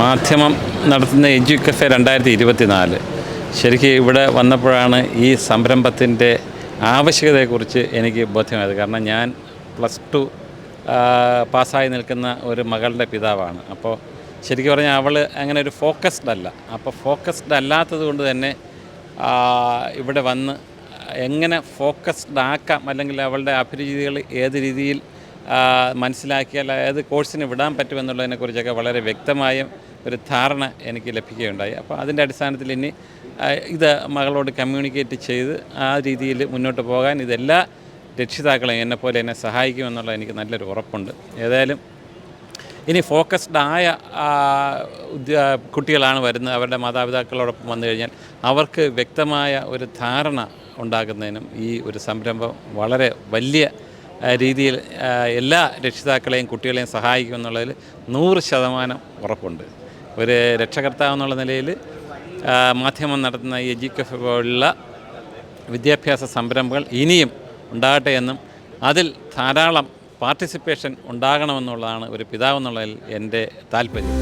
മാധ്യമം നടത്തുന്ന എജു കഫേ രണ്ടായിരത്തി ഇരുപത്തി നാല് ശരിക്കും ഇവിടെ വന്നപ്പോഴാണ് ഈ സംരംഭത്തിന്റെ ആവശ്യകതയെക്കുറിച്ച് എനിക്ക് ബോധ്യമായത്. കാരണം ഞാൻ പ്ലസ് ടു പാസ്സായി നിൽക്കുന്ന ഒരു മകളുടെ പിതാവാണ്. അപ്പോൾ ശരിക്കും പറഞ്ഞാൽ അവൾ അങ്ങനെ ഒരു ഫോക്കസ്ഡ് അല്ല. അപ്പോൾ ഫോക്കസ്ഡ് അല്ലാത്തത് കൊണ്ട് തന്നെ ഇവിടെ വന്ന് എങ്ങനെ ഫോക്കസ്ഡ് ആക്കാം അല്ലെങ്കിൽ അവളുടെ അഭിരുചികൾ ഏത് രീതിയിൽ മനസ്സിലാക്കിയാൽ ഏത് കോഴ്സിന് വിടാൻ പറ്റുമെന്നുള്ളതിനെക്കുറിച്ചൊക്കെ വളരെ വ്യക്തമായ ഒരു ധാരണ എനിക്ക് ലഭിക്കുകയുണ്ടായി. അപ്പോൾ അതിന്റെ അടിസ്ഥാനത്തിൽ ഇനി ഇത് മകളോട് കമ്മ്യൂണിക്കേറ്റ് ചെയ്ത് ആ രീതിയിൽ മുന്നോട്ട് പോകാൻ ഇതെല്ലാ രക്ഷിതാക്കളെയും എന്നെപ്പോലെ എന്നെ സഹായിക്കുമെന്നുള്ള എനിക്ക് നല്ലൊരു ഉറപ്പുണ്ട്. ഏതായാലും ഇനി ഫോക്കസ്ഡ് ആയ കുട്ടികളാണ് വരുന്നത്. അവരുടെ മാതാപിതാക്കളോടൊപ്പം വന്നു കഴിഞ്ഞാൽ അവർക്ക് വ്യക്തമായ ഒരു ധാരണ ഉണ്ടാകുന്നതിനും ഈ ഒരു സംരംഭം വളരെ വലിയ രീതിയിൽ എല്ലാ രക്ഷിതാക്കളെയും കുട്ടികളെയും സഹായിക്കും എന്നുള്ളതിൽ നൂറ് ശതമാനം ഉറപ്പുണ്ട്. ഒരു രക്ഷകർത്താവ് എന്നുള്ള നിലയിൽ മാധ്യമം നടത്തുന്ന ഈ എജിക്കഫ് പോലുള്ള വിദ്യാഭ്യാസ സംരംഭങ്ങൾ ഇനിയും ഉണ്ടാകട്ടെ എന്നും അതിൽ ധാരാളം പാർട്ടിസിപ്പേഷൻ ഉണ്ടാകണമെന്നുള്ളതാണ് ഒരു പിതാവെന്നുള്ളതിൽ എന്റെ താല്പര്യം.